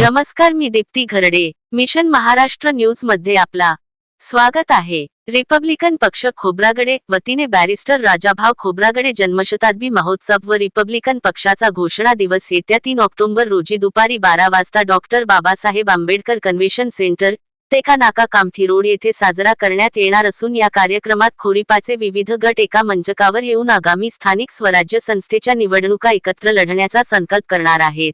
नमस्कार मी दीप्ती घरडे. मिशन महाराष्ट्र न्यूजमध्ये आपला. स्वागत आहे. रिपब्लिकन पक्ष खोब्रागडे वतीने बॅरिस्टर राजाभाव खोब्रागडे जन्मशताब्दी महोत्सव व रिपब्लिकन पक्षाचा घोषणा दिवस येत्या तीन ऑक्टोबर रोजी दुपारी बारा वाजता doctor Babasaheb Ambedkar convention centre Teka Naka Kamthi road येथे साजरा करण्यात येणार असून या कार्यक्रमात खोरीपाचे विविध गट एका मंचकावर येऊन आगामी स्थानिक स्वराज्य संस्थेच्या निवडणुका एकत्र लढण्याचा संकल्प करणार आहेत.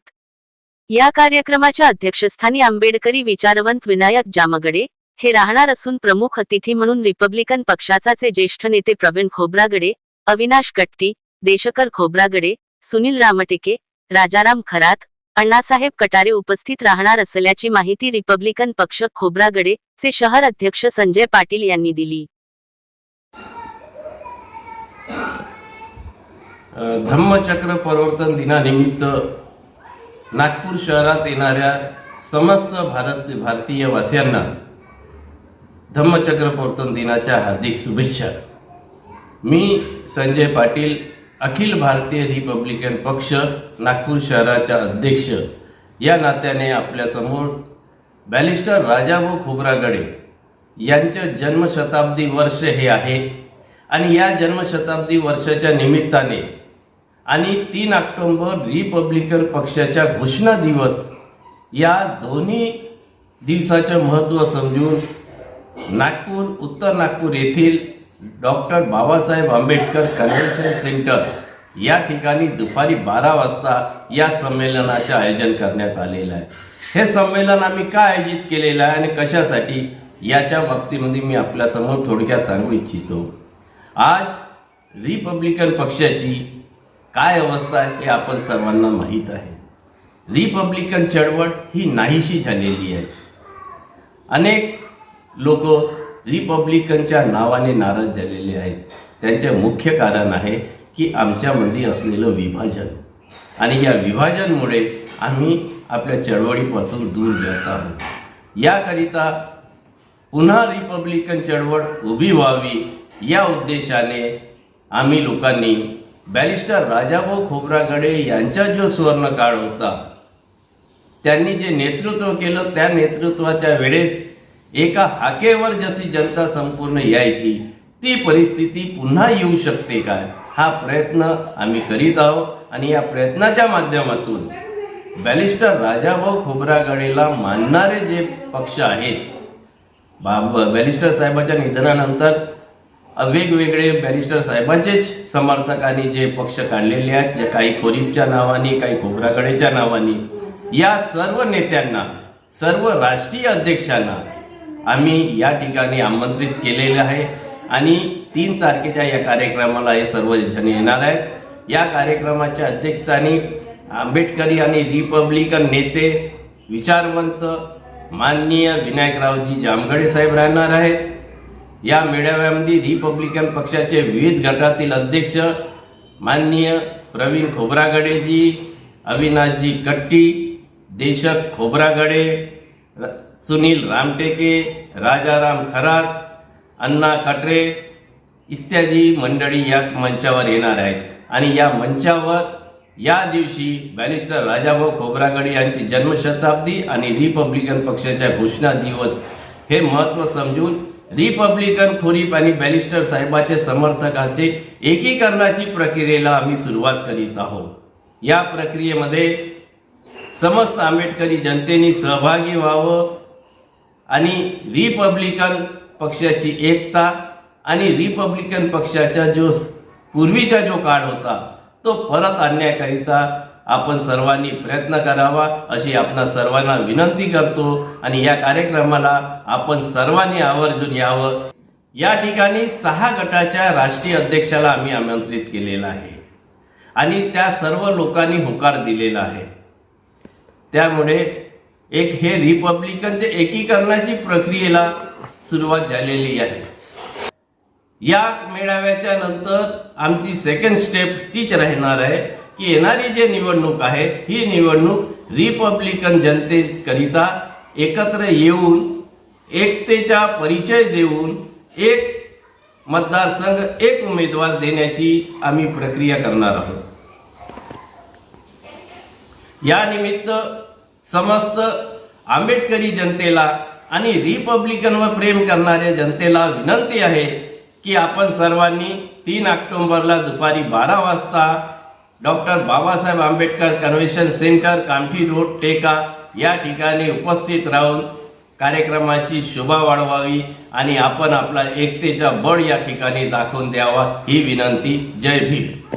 या कार्यक्रमाच्या अध्यक्षस्थानी आंबेडकरी विचारवंत विनायक जामगडे हे राहणार असून प्रमुख अतिथी म्हणून रिपब्लिकन पक्षाचाचे ज्येष्ठ नेते प्रवीण खोब्रागडे अविनाश कट्टी देशकर खोब्रागडे सुनील रामटेके राजाराम खरात अण्णासाहेब कटारे उपस्थित राहणार असल्याची माहिती रिपब्लिकन पक्ष खोब्रागडे चे शहर अध्यक्ष संजय पाटील यांनी दिली. धम्मचक्र प्रवर्तन दिनानिमित्त नागपूर शहरात येणाऱ्या समस्त भारत भारतीय वासियांना धम्मचक्र प्रवर्तन दिनाच्या हार्दिक शुभेच्छा. मी संजय पाटील अखिल भारतीय रिपब्लिकन पक्ष नागपूर शहराचा अध्यक्ष. या नात्याने आपल्यासमोर बॅलिस्टर राजाभाऊ खोब्रागडे यांचं जन्मशताब्दी वर्ष हे आहे. आणि या जन्मशताब्दी वर्षाच्या निमित्ताने आणि तीन ऑक्टोंबर रिपब्लिकन पक्षाच्या घोषणा दिवस या दोन्ही दिवसाचं महत्त्व समजून नागपूर उत्तर नागपूर येथील doctor Babasaheb Ambedkar convention centre या ठिकाणी दुपारी बारा वाजता या संमेलनाचे आयोजन करण्यात आलेलं आहे. हे संमेलन आम्ही का आयोजित केलेलं आहे आणि कशासाठी याच्या बाबतीमध्ये मी आपल्यासमोर थोडक्यात सांगू इच्छितो. आज रिपब्लिकन पक्षाची काय अवस्था आहे हे आपण सर्वांना माहीत आहे. रिपब्लिकन चळवळ ही नाहीशी झालेली आहे. अनेक लोक रिपब्लिकनच्या नावाने नाराज झालेले आहेत. त्यांचे मुख्य कारण आहे की आमच्यामध्ये असलेलं विभाजन. आणि या विभाजनमुळे आम्ही आपल्या चळवळीपासून दूर जात आहोत. याकरिता पुन्हा रिपब्लिकन चळवळ उभी व्हावी या उद्देशाने आम्ही लोकांनी बॅरिस्टर राजाभाऊ खोब्रागडे यांचा जो सुवर्णकाळ होता त्यांनी जे नेतृत्व केलं त्या नेतृत्वाच्या वेळेस एका हाकेवर जशी जनता संपूर्ण यायची ती परिस्थिती पुन्हा येऊ शकते काय? हा प्रयत्न आम्ही करीत आहोत आणि या प्रयत्नाच्या माध्यमातून बॅलिस्टर राजाभाऊ खोब्रागडेला मानणारे जे पक्ष आहेत बाब बॅरिस्टर साहेबाच्या निधनानंतर वेगवेगळे बॅरिस्टर साहेबांचेच समर्थकांनी जे पक्ष काढलेले आहेत जे काही खोरीबच्या नावाने काही खोबरागडेच्या नावाने या सर्व नेत्यांना सर्व राष्ट्रीय अध्यक्षांना आम्ही या ठिकाणी आमंत्रित केलेले आहे. आणि तीन तारखेच्या या कार्यक्रमाला हे सर्व जण येणार आहेत. या कार्यक्रमाच्या अध्यक्षस्थानी आंबेडकरी आणि रिपब्लिकन नेते विचारवंत माननीय विनायकरावजी जामगडे साहेब राहणार आहेत. या मेळाव्यामध्ये रिपब्लिकन पक्षाचे विविध गटातील अध्यक्ष माननीय प्रवीण खोब्रागडेजी अविनाशजी कट्टी देशक खोब्रागडे र- सुनील रामटेके राजाराम खरात अण्णा कटरे इत्यादी मंडळी या मंचावर येणार आहेत. आणि या मंचावर या दिवशी बॅरिस्टर राजाभाऊ खोब्रागडे यांची जन्मशताब्दी आणि रिपब्लिकन पक्षाच्या घोषणा दिवस हे महत्त्व समजून रिपब्लिकन खोरीप आणि बॅरिस्टर साहेबाचे समर्थकांचे एकीकरणाची प्रक्रियेला आम्ही सुरुवात करीत आहोत. या प्रक्रियेमध्ये समस्त आंबेडकरी जनतेने सहभागी व्हावं आणि रिपब्लिकन पक्षाची एकता आणि रिपब्लिकन पक्षाचा जो पूर्वीचा जो काळ होता तो परत आणण्याकरिता आपण सर्वांनी प्रयत्न करावा अशी आपणा सर्वांना विनंती करतो आणि या कार्यक्रमाला आपण सर्वांनी आवर्जून यावं. या ठिकाणी सहा गटाच्या राष्ट्रीय अध्यक्षाला आम्ही आमंत्रित केलेलं आहे आणि त्या सर्व लोकांनी होकार दिलेला आहे. त्यामुळे एक हे रिपब्लिकनच्या एकीकरणाची प्रक्रियेला सुरुवात झालेली आहे. या मेळाव्याच्या नंतर आमची सेकंड स्टेप तीच राहणार आहे की येणारी जे निवडणूक आहे ही निवडणूक रिपब्लिकन जनतेकरिता एकत्र येऊन एकतेचा परिचय देऊन एक मतदारसंघ एक उमेदवार देण्याची आम्ही प्रक्रिया करणार आहोत. या निमित्त समस्त आंबेडकरी जनतेला आणि रिपब्लिकनवर प्रेम करणाऱ्या जनतेला विनंती आहे की आपण सर्वांनी तीन ऑक्टोंबरला दुपारी बारा वाजता doctor Babasaheb Ambedkar convention centre Kamthi road Teka या ठिकाणी उपस्थित राहून कार्यक्रमाची शोभा वाढवावी आणि आपण आपला एकतेचा बळ या ठिकाणी दाखवून द्यावा ही विनंती. जय भीम.